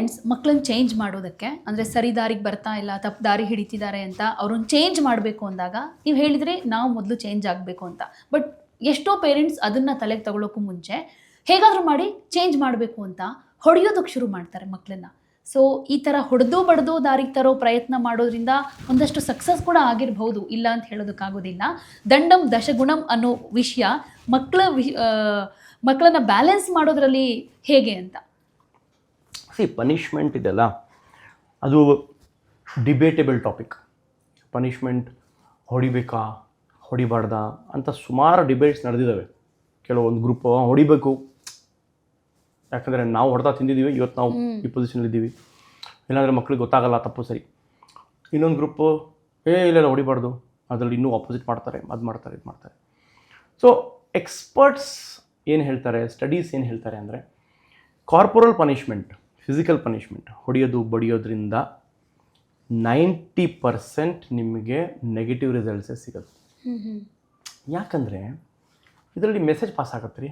Parents ಮಕ್ಕಳನ್ನ change ಮಾಡೋದಕ್ಕೆ, ಅಂದರೆ ಸರಿ ದಾರಿಗೆ ಬರ್ತಾ ಇಲ್ಲ, ತಪ್ಪು ದಾರಿ ಹಿಡಿತಿದ್ದಾರೆ ಅಂತ ಅವ್ರನ್ನ ಚೇಂಜ್ ಮಾಡಬೇಕು ಅಂದಾಗ, ನೀವು ಹೇಳಿದರೆ ನಾವು ಮೊದಲು ಚೇಂಜ್ ಆಗಬೇಕು ಅಂತ. ಬಟ್ ಎಷ್ಟೋ ಪೇರೆಂಟ್ಸ್ ಅದನ್ನು ತಲೆಗೆ ತಗೊಳ್ಳೋಕ್ಕೂ ಮುಂಚೆ ಹೇಗಾದರೂ ಮಾಡಿ ಚೇಂಜ್ ಮಾಡಬೇಕು ಅಂತ ಹೊಡೆಯೋದಕ್ಕೆ ಶುರು ಮಾಡ್ತಾರೆ ಮಕ್ಕಳನ್ನ ಸೊ ಈ ಥರ ಹೊಡೆದು ಬಡ್ದು ದಾರಿಗೆ ತರೋ ಪ್ರಯತ್ನ ಮಾಡೋದ್ರಿಂದ ಒಂದಷ್ಟು ಸಕ್ಸಸ್ ಕೂಡ ಆಗಿರಬಹುದು, ಇಲ್ಲ ಅಂತ ಹೇಳೋದಕ್ಕಾಗೋದಿಲ್ಲ. ದಂಡಂ ದಶಗುಣಂ ಅನ್ನೋ ವಿಷಯ ಮಕ್ಕಳ ವಿ ಮಕ್ಕಳನ್ನ ಬ್ಯಾಲೆನ್ಸ್ ಮಾಡೋದ್ರಲ್ಲಿ ಹೇಗೆ ಅಂತ. ಸಿ ಪನಿಷ್ಮೆಂಟ್ ಇದೆಲ್ಲ ಅದು ಡಿಬೇಟೆಬಲ್ ಟಾಪಿಕ್ ಪನಿಷ್ಮೆಂಟ್ ಹೊಡಿಬೇಕಾ ಹೊಡಿಬಾರ್ದಾ ಅಂತ ಸುಮಾರು ಡಿಬೇಟ್ಸ್ ನಡೆದಿದ್ದಾವೆ. ಕೆಲವೊಂದು ಗ್ರೂಪ್ ಹೊಡಿಬೇಕು. ಯಾಕಂದರೆ ನಾವು ಹೊಡೆದ ತಿಂದಿದ್ದೀವಿ ಇವತ್ತು ನಾವು ಈ ಪೊಸಿಷನಲ್ಲಿದ್ದೀವಿ ಇಲ್ಲಾಂದರೆ ಮಕ್ಳಿಗೆ ಗೊತ್ತಾಗಲ್ಲ ತಪ್ಪು ಸರಿ. ಇನ್ನೊಂದು ಗ್ರೂಪು ಏ ಇಲ್ಲೆಲ್ಲ ಇಲ್ಲ ಹೊಡಿಬಾರ್ದು. ಅದರಲ್ಲಿ ಇನ್ನೂ ಆಪೋಸಿಟ್ ಮಾಡ್ತಾರೆ ಅದು ಮಾಡ್ತಾರೆ ಇದು ಮಾಡ್ತಾರೆ. ಸೊ ಎಕ್ಸ್ಪರ್ಟ್ಸ್ ಏನು ಹೇಳ್ತಾರೆ ಸ್ಟಡೀಸ್ ಏನು ಹೇಳ್ತಾರೆ ಅಂದರೆ ಕಾರ್ಪೊರಲ್ ಪನಿಷ್ಮೆಂಟ್ ಫಿಸಿಕಲ್ ಪನಿಷ್ಮೆಂಟ್ ಹೊಡೆಯೋದು ಬಡಿಯೋದ್ರಿಂದ ನೈಂಟಿ ಪರ್ಸೆಂಟ್ ನಿಮಗೆ ನೆಗೆಟಿವ್ ರಿಸಲ್ಟ್ಸೇ ಸಿಗೋದು ಯಾಕಂದರೆ ಇದರಲ್ಲಿ ಮೆಸೇಜ್ ಪಾಸ್ ಆಗತ್ತೆ ರೀ.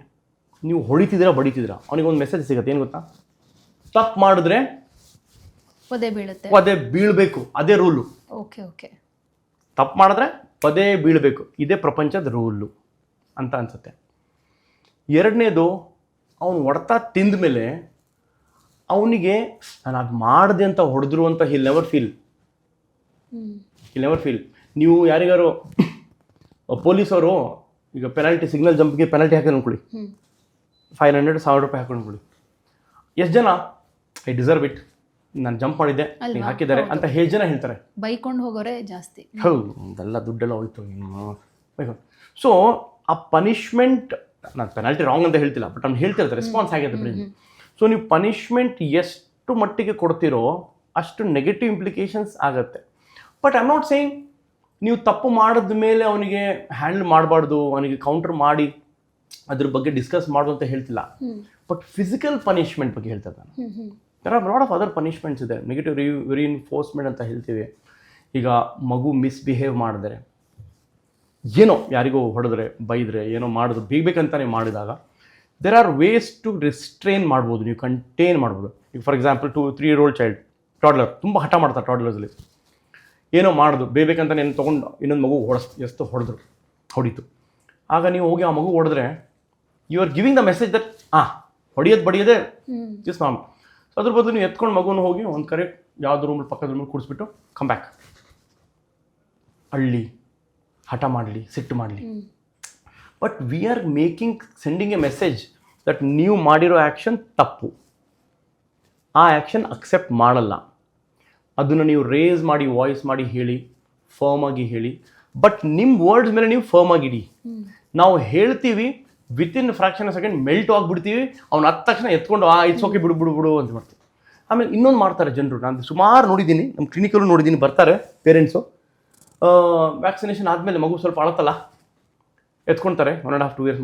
ನೀವು ಹೊಡಿತಿದ್ದೀರಾ ಬಡಿತಿದ್ದೀರಾ? ಅವನಿಗೊಂದು ಮೆಸೇಜ್ ಸಿಗುತ್ತೆ ಏನು ಗೊತ್ತಾ? ತಪ್ಪು ಮಾಡಿದ್ರೆ ಪದೇ ಬೀಳುತ್ತೆ. ಪದೇ ಬೀಳಬೇಕು ಅದೇ ರೂಲು. Okay okay. ತಪ್ಪು ಮಾಡಿದ್ರೆ ಪದೇ ಬೀಳಬೇಕು ಇದೇ ಪ್ರಪಂಚದ ರೂಲು ಅಂತ ಅನ್ಸುತ್ತೆ. ಎರಡನೇದು ಅವನು ಹೊಡೆತ ತಿಂದ ಮೇಲೆ ಅವನಿಗೆ ನಾನು ಅದು ಮಾಡಿದೆ ಅಂತ ಹೊಡೆದ್ರು ಅಂತ he'll never feel he'll never feel ನೀವು ಯಾರಿಗಾರು ಪೊಲೀಸವರು ಈಗ ಪೆನಾಲ್ಟಿ ಸಿಗ್ನಲ್ ಜಂಪ್ಗೆ ಪೆನಾಲ್ಟಿ ಹಾಕಿ ಅಂದ್ಕೊಳ್ಳಿ. ಫೈವ್ ಹಂಡ್ರೆಡ್ ಸಾವಿರ ರೂಪಾಯಿ ಹಾಕೊಂಡು ಅನ್ಕೊಳ್ಳಿ. ಎಷ್ಟು ಜನ ಐ ಡಿಸರ್ವ್ ಇಟ್ ನಾನು ಜಂಪ್ ಮಾಡಿದ್ದೆ. ಹಿಂಗೆ ಹಾಕಿದ್ದಾರೆ ಅಂತ ಹೇಳ್ ಜನ ಹೇಳ್ತಾರೆ? ಬೈಕೊಂಡು ಹೋಗೋರೆ ಜಾಸ್ತಿ. ಹೌದು. ಅದೆಲ್ಲ ದುಡ್ಡೆಲ್ಲ ಹೋಯ್ತು ಸೊ ಆ ಪನಿಷ್ಮೆಂಟ್ ನಾನು ಪೆನಾಲ್ಟಿ ರಾಂಗ್ ಅಂತ ಹೇಳ್ತಿಲ್ಲ ಬಟ್ ಅವ್ನು ಹೇಳ್ತಿರ್ತಾರೆ ರೆಸ್ಪಾನ್ಸ್ ಆಗಿದೆ ಬ್ರೈನ್ ಸೊ ನೀವು ಪನಿಷ್ಮೆಂಟ್ ಎಷ್ಟು ಮಟ್ಟಿಗೆ ಕೊಡ್ತೀರೋ ಅಷ್ಟು ನೆಗೆಟಿವ್ ಇಂಪ್ಲಿಕೇಶನ್ಸ್ ಆಗುತ್ತೆ. ಬಟ್ ಐ ನಾಟ್ ಸೇಯಿಂಗ್ ನೀವು ತಪ್ಪು ಮಾಡಿದ ಮೇಲೆ ಅವನಿಗೆ ಹ್ಯಾಂಡಲ್ ಮಾಡಬಾರ್ದು ಅವನಿಗೆ ಕೌಂಟರ್ ಮಾಡಿ ಅದ್ರ ಬಗ್ಗೆ ಡಿಸ್ಕಸ್ ಮಾಡು ಅಂತ ಹೇಳ್ತಿಲ್ಲ. ಬಟ್ ಫಿಸಿಕಲ್ ಪನಿಷ್ಮೆಂಟ್ ಬಗ್ಗೆ ಹೇಳ್ತಾ ನಾನು there are lot of other punishments ಇದೆ. ನೆಗೆಟಿವ್ ರಿ ರಿಇನ್ಫೋರ್ಸ್ಮೆಂಟ್ ಅಂತ ಹೇಳ್ತೀವಿ. ಈಗ ಮಗು ಮಿಸ್ಬಿಹೇವ್ ಮಾಡಿದ್ರೆ ಏನೋ ಯಾರಿಗೋ ಹೊಡೆದ್ರೆ ಬೈದರೆ ಏನೋ ಮಾಡಿದ್ರು ಬೇಕಂತಾನೆ ಮಾಡಿದಾಗ there are ways to restrain ಮಾಡ್ಬೋದು ನೀವು ಕಂಟೈನ್ ಮಾಡ್ಬೋದು. ಈಗ for example two three year old child toddler ತುಂಬ ಹಠ ಮಾಡ್ತಾರೆ ಟಾಡ್ಲರ್ಸಲ್ಲಿ ಏನೋ ಮಾಡೋದು ಬೇಬೇಕಂತ ನೇನು ತೊಗೊಂಡು ಇನ್ನೊಂದು ಮಗು ಹೊಡೆಸ್ ಎಷ್ಟು ಹೊಡೆದ್ರು ಹೊಡೀತು. ಆಗ ನೀವು ಹೋಗಿ ಆ ಮಗು ಹೊಡೆದ್ರೆ you are giving the message that ಆ ಹೊಡಿಯೋದು ಬಡಿಯೋದೆ ಇಸ್ ಮಾಮ್ ಸೊ ಅದ್ರ ಬದಲು ನೀವು ಎತ್ಕೊಂಡು ಮಗುನ ಹೋಗಿ ಒಂದು ಕರೆ ಯಾವ್ದು ರೂಮಲ್ಲಿ ಪಕ್ಕದ ರೂಮಲ್ಲಿ ಕೂಡಿಸ್ಬಿಟ್ಟು ಕಮ್ ಬ್ಯಾಕ್ ಅಳ್ಳಿ ಹಠ ಮಾಡಲಿ ಸಿಟ್ಟು ಮಾಡಲಿ. But we are making sending a message that ನೀವು ಮಾಡಿರೋ ಆ್ಯಕ್ಷನ್ ತಪ್ಪು. ಆ ಆ್ಯಕ್ಷನ್ ಅಕ್ಸೆಪ್ಟ್ ಮಾಡಲ್ಲ. ಅದನ್ನು ನೀವು ರೇಸ್ ಮಾಡಿ ವಾಯ್ಸ್ ಮಾಡಿ ಹೇಳಿ ಫರ್ಮ್ ಆಗಿ ಹೇಳಿ. ಬಟ್ ನಿಮ್ಮ ವರ್ಡ್ಸ್ ಮೇಲೆ ನೀವು ಫರ್ಮ್ ಆಗಿಡಿ ನಾವು ಹೇಳ್ತೀವಿ within fraction second melt ಆಗಿಬಿಡ್ತೀವಿ ಅವ್ನು ಹತ್ತ ತಕ್ಷಣ ಎತ್ಕೊಂಡು ಆ ಇಟ್ಸ್ ಓಕೆ ಬಿಡು ಬಿಡು ಬಿಡು ಅಂತ ಮಾಡ್ತೀವಿ. ಆಮೇಲೆ ಇನ್ನೊಂದು ಮಾಡ್ತಾರೆ ಜನರು. ನಾನು ಸುಮಾರು ನೋಡಿದ್ದೀನಿ ನಮ್ಮ ಕ್ಲಿನಿಕಲ್ಲೂ ನೋಡಿದ್ದೀನಿ ಬರ್ತಾರೆ ಪೇರೆಂಟ್ಸು ವ್ಯಾಕ್ಸಿನೇಷನ್ ಆದಮೇಲೆ ಮಗು ಸ್ವಲ್ಪ ಅಳತ್ತಲ್ಲ ಎತ್ಕೊಳ್ತಾರೆ one and half two years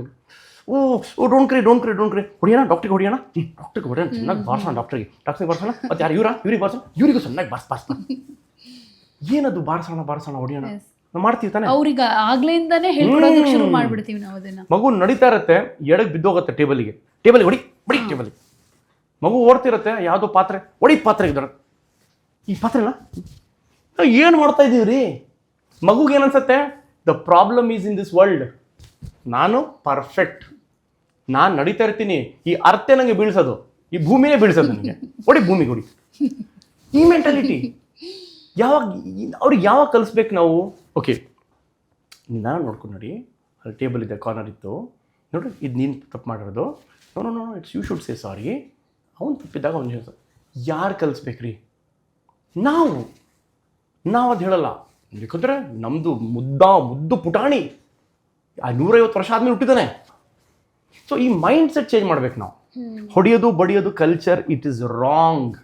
oh oh don't cry don't cry don't cry ಹೊಡಿಯೋಣ ಡಾಕ್ಟ್ರಿಗೆ ಹೊಡಿಯೋಣ ಡಾಕ್ಟ್ರಿಗೆ ಹೊಡಿಯೋಣ ಚೆನ್ನಾಗಿ ಬಾರ್ಸೋಣ ಡಾಕ್ಟ್ರಿಗೆ ಡಾಕ್ಟ್ರಿಗೆ ಬಾರ್ಸೋಣ? ಮತ್ತು ಯಾರು ಇವರ? ಇವ್ರಿಗೆ ಬಾರ್ಸೋಣ? ಇವರಿಗೂ ಚೆನ್ನಾಗಿ ಬಾರ್ಸ್ ಬಾರ್ಸ್ ಬಾರ್ಸ್. ಏನದು ಬಾರ್ಸೋಣ ಬಾರ್ಸೋಣ ಹೊಡಿಯೋಣ ಮಾಡ್ತೀವಿ ತಾನೆ? ಅವ್ರಿಗೆ ಆಗ್ಲಿಂದಾನೇ ಹೇಳ್ಕೊಡೋದಕ್ಕೆ ಶುರು ಮಾಡ್ಬಿಡ್ತೀವಿ ನಾವು ಅದನ್ನ. ಮಗು ನಡೀತಾ ಇರುತ್ತೆ ಎಡಗ್ ಬಿದ್ದೋಗುತ್ತೆ ಟೇಬಲಿಗೆ ಟೇಬಲ್ ಹೊಡಿ ಬಡಿ ಟೇಬಲ್ ಮಗು ಓಡ್ತಿರುತ್ತೆ ಯಾವುದೋ ಪಾತ್ರೆ ಹೊಡಿ ಪಾತ್ರೆ ಇದ್ದಾರೆ ಈ ಪಾತ್ರೆನ ಏನು ಮಾಡ್ತಾ ಇದ್ದೀವಿ ರೀ ಮಗುಗೆ ಏನನ್ಸುತ್ತೆ the problem is in this world ನಾನು ಪರ್ಫೆಕ್ಟ್ ನಾನು ನಡೀತಾ ಇರ್ತೀನಿ. ಈ ಅರ್ತೆ ನನಗೆ ಬೀಳ್ಸೋದು. ಈ ಭೂಮಿನೇ ಬೀಳ್ಸೋದು ನನಗೆ ಹೊಡಿ ಭೂಮಿಗೆ ಹೊಡಿ. ಈ ಮೆಂಟಾಲಿಟಿ ಯಾವಾಗ ಅವ್ರಿಗೆ ಯಾವಾಗ ಕಲಿಸ್ಬೇಕು ನಾವು? ಓಕೆ ನಾನು ನೋಡ್ಕೊಂಡು ನೋಡಿ. ಅಲ್ಲಿ ಟೇಬಲ್ ಇದೆ ಕಾರ್ನರ್ ಇತ್ತು. ನೋಡ್ರಿ, ಇದು ನೀನು ತಪ್ಪು ಮಾಡಿರೋದು. No no no it's you should say sorry ಅವ್ನು ತಪ್ಪಿದ್ದಾಗ ಅವ್ನು ಹೇಳ್ತಾರೆ ಯಾರು ಕಲಿಸ್ಬೇಕ್ರಿ? ನಾವು. ನಾವು ಅದು ಹೇಳಲ್ಲ. ಯಾಕಂದರೆ ನಮ್ಮದು ಮುದ್ದ, ಮುದ್ದು ಪುಟಾಣಿ. ಆ ನೂರೈವತ್ತು ವರ್ಷ ಆದ್ಮೇಲೆ ಹುಟ್ಟಿದಾನೆ. ಸೊ ಈ ಮೈಂಡ್ ಸೆಟ್ ಚೇಂಜ್ ಮಾಡ್ಬೇಕು ನಾವು. ಹೊಡೆಯೋದು ಬಡಿಯೋದು culture it is wrong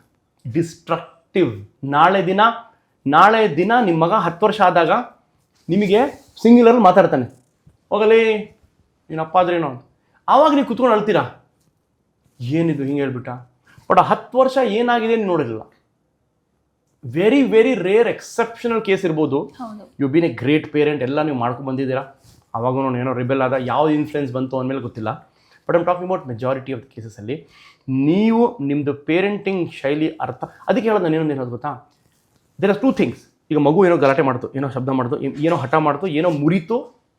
destructive ನಾಳೆ ದಿನ ನಾಳೆ ದಿನ ನಿಮ್ಮ ಮಗ ಹತ್ತು ವರ್ಷ ಆದಾಗ ನಿಮಗೆ ಸಿಂಗ್ಯುಲರ್ ಮಾತಾಡ್ತಾನೆ. ಹೋಗಲಿ ಏನಪ್ಪ ಆದ್ರೆ ಏನೋ ಆವಾಗ ನೀವು ಕುತ್ಕೊಂಡು ಅಳ್ತೀರಾ? ಏನಿದು ಹಿಂಗೆ ಹೇಳ್ಬಿಟ್ಟ? ಬಟ್ ಹತ್ತು ವರ್ಷ ಏನಾಗಿದೆ ನೋಡಿರಲಿಲ್ಲ very very rare exceptional case ಇರ್ಬೋದು. You been a great parent ಎಲ್ಲ ನೀವು ಮಾಡ್ಕೊಂಡು ಬಂದಿದ್ದೀರಾ? ಅವಾಗೂ ಏನೋ ರಿಬೆಲ್ ಆದ ಯಾವ್ದು ಇನ್ಫ್ಲುಯೆನ್ಸ್ ಬಂತು ಅಂದಮೇಲೆ ಗೊತ್ತಿಲ್ಲ. But I'm talking about majority of the ಕೇಸಸಲ್ಲಿ ನೀವು ನಿಮ್ಮದು ಪೇರೆಂಟಿಂಗ್ ಶೈಲಿ ಅರ್ಥ, ಅದಕ್ಕೆ ಹೇಳೋದು ನಾನು ಏನೊಂದು ಹೇಳೋದು ಗೊತ್ತಾ? ದೇರ್ ಆರ್ ಟೂ ಥಿಂಗ್ಸ್ ಈಗ ಮಗು ಏನೋ ಗಲಾಟೆ ಮಾಡ್ತು, ಏನೋ ಶಬ್ದ ಮಾಡ್ತು ಏನೋ ಹಠ ಮಾಡ್ತು, ಏನೋ ಮುರಿತು,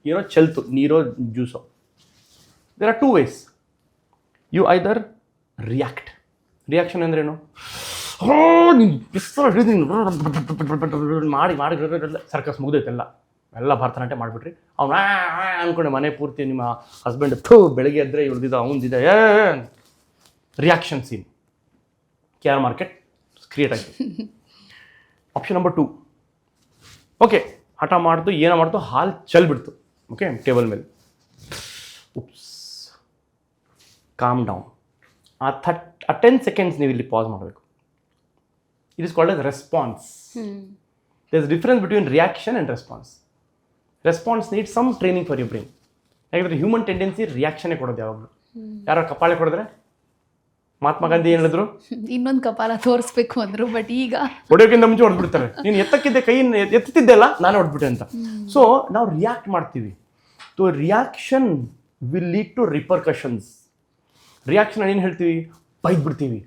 ಏನೋ ಚೆಲ್ತು, ನೀರೋ ಜ್ಯೂಸೋ. There are two ways you either react reaction ಅಂದ್ರೇನು ಹೋ, ನೀನು ಬಿಸ್ತಾರ ಮಾಡಿ ಮಾಡಿ ಸರ್ಕಸ್ ಮುಗ್ದೈತೆಲ್ಲ ಎಲ್ಲ ಭರತನಾಟ್ಯ ಮಾಡಿಬಿಟ್ರಿ. ಅವ್ನು ಅನ್ಕೊಂಡೆ ಮನೆ ಪೂರ್ತಿ ನಿಮ್ಮ ಹಸ್ಬೆಂಡ್ ಥೂ ಬೆಳಗ್ಗೆ ಎದ್ದರೆ ಇವ್ರದಿದ ಅವನದಿದೆ a reaction scene K R market create ಆಗಿದೆ ಆಪ್ಷನ್ ನಂಬರ್ ಟೂ ಓಕೆ ಹಠ ಮಾಡ್ತು ಏನೋ ಮಾಡ್ತು ಹಾಲು ಚೆಲ್ಬಿಡ್ತು ಓಕೆ ಟೇಬಲ್ ಮೇಲೆ. Oops calm down uh that uh ten seconds ನೀವು ಇಲ್ಲಿ ಪಾಸ್ ಮಾಡಬೇಕು. It is called as response there is difference between reaction and response response need some training for you brain ಯಾಕಂದರೆ ಹ್ಯೂಮನ್ ಟೆಂಡೆನ್ಸಿ ರಿಯಾಕ್ಷನೇ ಕೊಡೋದು ಯಾವಾಗಲೂ. ಯಾರೋ ಕಪಾಳೆ ಕೊಡಿದ್ರೆ ಮಹಾತ್ಮ ಗಾಂಧಿ ಏನು ಹೇಳಿದ್ರು? ಇನ್ನೊಂದು ಕಪಾಲ ತೋರಿಸ್ಬೇಕು ಅಂದ್ರು ಬಟ್ ಈಗ ಹೊಡೆಯೋಕ್ಕಿಂತ ಮುಂಚೆ ಹೊಡೆದ್ಬಿಡ್ತಾರೆ ನೀನು ಎತ್ತಕ್ಕಿದ್ದೆ ಕೈಯನ್ನು ಎತ್ತುತ್ತಿದ್ದೆಲ್ಲ ನಾನು ಹೊಡೆದ್ಬಿಟ್ಟೆ ಅಂತ. ಸೊ ನಾವು ರಿಯಾಕ್ಟ್ ಮಾಡ್ತೀವಿ. So reaction will lead to repercussions reaction ಏನು ಹೇಳ್ತೀವಿ? ಬೈದು ಬಿಡ್ತೀವಿ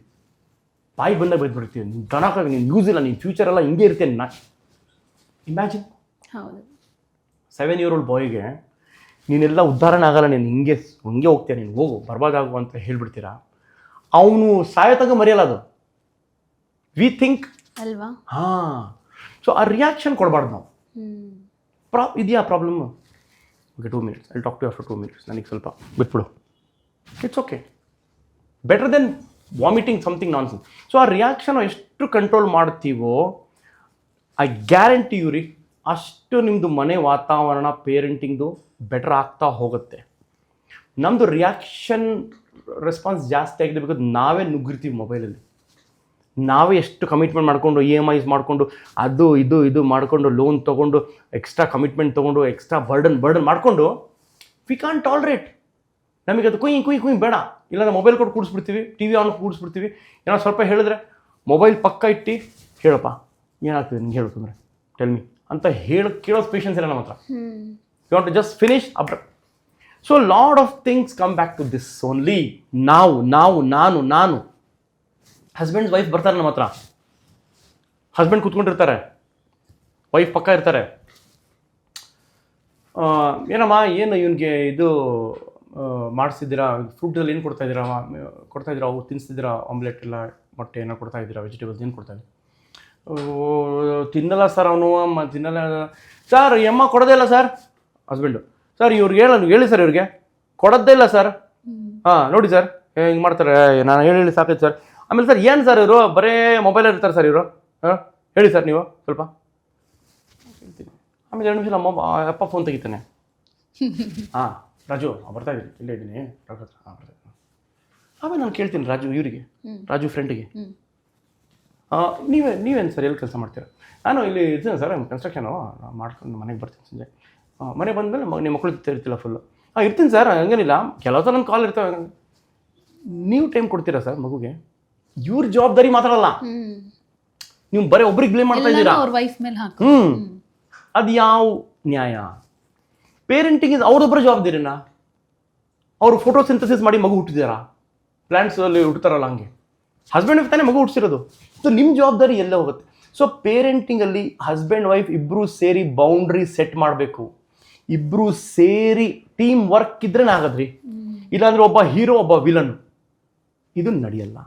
ಬಾಯಿ ಬಂದಾಗ ಬೈದು ಬಿಡ್ತೀವಿ ನೀನು ನೀನು ಯೂಸ್ ಇಲ್ಲ ನೀನು ಫ್ಯೂಚರ್ ಎಲ್ಲ ಹಿಂಗೆ ಇರ್ತೇನೆ ನಾ. ಇಮ್ಯಾಜಿನ್ ಹೌದು. ಸೆವೆನ್ ಇಯರ್ ಓಲ್ಡ್ ಬಾಯ್ಗೆ ನೀನೆಲ್ಲ ಉದ್ಧಾರಣೆ ಆಗಲ್ಲ ನೀನು ಹಿಂಗೆ ಹಿಂಗೆ ಹೋಗ್ತೀಯ ನೀನು ಹೋಗು ಬರ್ಬಾದಾಗು ಅಂತ ಹೇಳ್ಬಿಡ್ತೀರಾ? ಅವನು ಸಾಯತಂಗ ಮರೆಯಲ್ಲ ಅದು. ವಿ ಥಿಂಕ್ ಅಲ್ವಾ? ಹಾಂ. ಸೊ ಆ ರಿಯಾಕ್ಷನ್ ಕೊಡಬಾರ್ದು ನಾವು. ಪ್ರಾ ಇದೆಯಾ problem okay two minutes I talk to after two minutes ನನಗೆ ಸ್ವಲ್ಪ ಬಿಟ್ಬಿಡು. It's okay better then vomiting something nonsense so ಆ ರಿಯಾಕ್ಷನ್ ಎಷ್ಟು ಕಂಟ್ರೋಲ್ ಮಾಡ್ತೀವೋ ಐ ಗ್ಯಾರಂಟಿ ಇವ್ರಿ ಅಷ್ಟು ನಿಮ್ಮದು ಮನೆ ವಾತಾವರಣ ಪೇರೆಂಟಿಂಗ್ದು ಬೆಟರ್ ಆಗ್ತಾ ಹೋಗುತ್ತೆ. ನಮ್ಮದು ರಿಯಾಕ್ಷನ್ ರೆಸ್ಪಾನ್ಸ್ ಜಾಸ್ತಿ ಆಗಿದೆ ಬಿಕಾಸ್ ನಾವೇ ನುಗ್ಗಿರ್ತೀವಿ ಮೊಬೈಲಲ್ಲಿ ನಾವೇ ಎಷ್ಟು ಕಮಿಟ್ಮೆಂಟ್ ಮಾಡಿಕೊಂಡು ಇ ಎಂ ಐಸ್ ಮಾಡಿಕೊಂಡು ಅದು, ಇದು ಇದು ಮಾಡಿಕೊಂಡು ಲೋನ್ ತೊಗೊಂಡು ಎಕ್ಸ್ಟ್ರಾ ಕಮಿಟ್ಮೆಂಟ್ ತೊಗೊಂಡು ಎಕ್ಸ್ಟ್ರಾ ಬರ್ಡನ್ ಬರ್ಡನ್ ಮಾಡಿಕೊಂಡು ವಿ ಕಾನ್ ಟಾಲ್ರೇಟ್ ನಮಗೆ ಅದು ಕುಯ್ ಕುಯ್ ಕುಯ್ ಬೇಡ. ಇಲ್ಲಾಂದ್ರೆ ಮೊಬೈಲ್ ಕೊಟ್ಟು ಕೂಡಿಸ್ಬಿಡ್ತೀವಿ ಟಿ ವಿ ಆನ್ ಕೂಡಿಸ್ಬಿಡ್ತೀವಿ. ಏನೋ ಸ್ವಲ್ಪ ಹೇಳಿದ್ರೆ ಮೊಬೈಲ್ ಪಕ್ಕ ಇಟ್ಟು ಹೇಳಪ್ಪ. ಏನಾಗ್ತದೆ ನಿಂಗೆ ಹೇಳು ಟೆಲ್ ಮಿ ಅಂತ ಹೇಳಿ ಕೇಳೋ ಪೇಷನ್ಸ್ ಇಲ್ಲ ನಮ್ಮ ಹತ್ರ you want to just finish abroad so lot of things come back to this only ನಾವು ನಾವು ನಾನು ನಾನು. ಹಸ್ಬೆಂಡ್ಸ್ ವೈಫ್ ಬರ್ತಾರೆ ನಮ್ಮ ಹತ್ರ ಹಸ್ಬೆಂಡ್ ಕೂತ್ಕೊಂಡಿರ್ತಾರೆ. ವೈಫ್ ಪಕ್ಕ ಇರ್ತಾರೆ. ಏನಮ್ಮ ಏನು ಇವನಿಗೆ ಇದು ಮಾಡಿಸಿದ್ದೀರಾ? ಫುಡ್ಡಲ್ಲಿ ಏನು ಕೊಡ್ತಾಯಿದ್ದೀರಾ ಕೊಡ್ತಾಯಿದ್ದೀರಾ ಅವು ತಿನ್ನಿಸ್ತಿದ್ದೀರಾ ಆಮ್ಲೆಟ್ ಎಲ್ಲ ಮೊಟ್ಟೆ ಏನೋ ಕೊಡ್ತಾಯಿದ್ದೀರಾ ವೆಜಿಟೇಬಲ್ಸ್ ಏನು ಕೊಡ್ತಾ ಇದ್ದೀರಾ? ಓ, ತಿನ್ನಲ್ಲ ಸರ್ ಅವನು ಅಮ್ಮ ತಿನ್ನಲ್ಲ. ಸರ್ ಈ ಅಮ್ಮ ಕೊಡೋದೇ ಇಲ್ಲ ಸರ್. ಹಸ್ಬೆಂಡು ಸರ್ ಇವ್ರಿಗೆ ಹೇಳ ಹೇಳಿ ಸರ್ ಇವ್ರಿಗೆ. ಕೊಡೋದೇ ಇಲ್ಲ ಸರ್. ಹಾಂ ನೋಡಿ ಸರ್. ಹಿಂಗೆ ಮಾಡ್ತಾರೆ. ನಾನು ಹೇಳಿ ಹೇಳಿ ಸಾಕೈತೆ ಸರ್. ಆಮೇಲೆ ಸರ್ ಏನು ಸರ್ ಇವರು? ಬರೇ ಮೊಬೈಲ್ ಇರ್ತಾರೆ ಸರ್ ಇವರು. ಹಾಂ ಹೇಳಿ ಸರ್ ನೀವು ಸ್ವಲ್ಪ. ಹೇಳ್ತೀನಿ ಆಮೇಲೆ ಎರಡು ನಿಮಿಷ ನಮ್ಮ ಅಪ್ಪ ಫೋನ್ ತೆಗಿತಾನೆ. ಹಾಂ ರಾಜು ಬರ್ತಾ ಇದ್ದೀನಿ. ಇಲ್ಲೇ ಇದ್ದೀನಿ. ಡಾಕ್ಟರ್ ಹತ್ರ ಹಾಂ ಬರ್ತಾ ಆಮೇಲೆ ನಾನು ಕೇಳ್ತೀನಿ ರಾಜು ಇವರಿಗೆ. ರಾಜು ಫ್ರೆಂಡಿಗೆ ನೀವೇ ನೀವೇನು ಸರ್ ಎಲ್ಲಿ ಕೆಲಸ ಮಾಡ್ತೀರಾ? ನಾನು ಇಲ್ಲಿ ಇದ್ದೀನಿ ಸರ್ ಕನ್ಸ್ಟ್ರಕ್ಷನು ಮಾಡ್ಕೊಂಡು ಮನೆಗೆ ಬರ್ತೀನಿ ಸಂಜೆ. ಮನೆ ಮನೆಗೆ ಬಂದಮೇಲೆ ಮ ನಿಮ್ಮ ಮಕ್ಕಳು ಇರ್ತಿಲ್ಲ ಫುಲ್ಲು ಹಾಂ ಇರ್ತೀನಿ ಸರ್ ಹಂಗೇನಿಲ್ಲ. ಕೆಲವು ಸಲ ನನ್ನ ಕಾಲ್ ಇರ್ತವೆ. ನೀವು ಟೈಮ್ ಕೊಡ್ತೀರಾ ಸರ್ ಮಗುಗೆ? ಇವ್ರ ಜವಾಬ್ದಾರಿ ಮಾತಾಡಲ್ಲ ನೀವು ಬರೀ ಒಬ್ರಿಗೆ ಬ್ಲೇಮ್ ಮಾಡ್ತಾ ಇದ್ದೀರಾ? ಹ್ಞೂ ಅದು ಯಾವ ನ್ಯಾಯ? ಪೇರೆಂಟಿಂಗ್ ಇದು ಅವ್ರೊಬ್ಬರ ಜವಾಬ್ದಾರಿನ? ಅವರು ಫೋಟೋ ಸಿಂಥಸಿಸ್ ಮಾಡಿ ಮಗು ಹುಟ್ಟಿದಾರಾ? ಅಲ್ಲಿ ಹುಟ್ಟುತ್ತಾರಲ್ಲ ಹಂಗೆ. ಹಸ್ಬೆಂಡ್ ತಾನೇ ಮಗು ಹುಟ್ಟಿಸಿರೋದು. ಸೊ ನಿಮ್ಮ ಜವಾಬ್ದಾರಿ ಎಲ್ಲ ಹೋಗುತ್ತೆ. ಸೊ ಪೇರೆಂಟಿಂಗಲ್ಲಿ ಹಸ್ಬೆಂಡ್ ವೈಫ್ ಇಬ್ಬರು ಸೇರಿ ಬೌಂಡ್ರಿ ಸೆಟ್ ಮಾಡಬೇಕು. ಇಬ್ಬರು ಸೇರಿ ಟೀಮ್ ವರ್ಕ್ ಇದ್ರೆ ಆಗದ್ರಿ ಇಲ್ಲಾಂದ್ರೆ ಒಬ್ಬ ಹೀರೋ ಒಬ್ಬ ವಿಲನ್ ಇದು ನಡೆಯಲ್ಲ.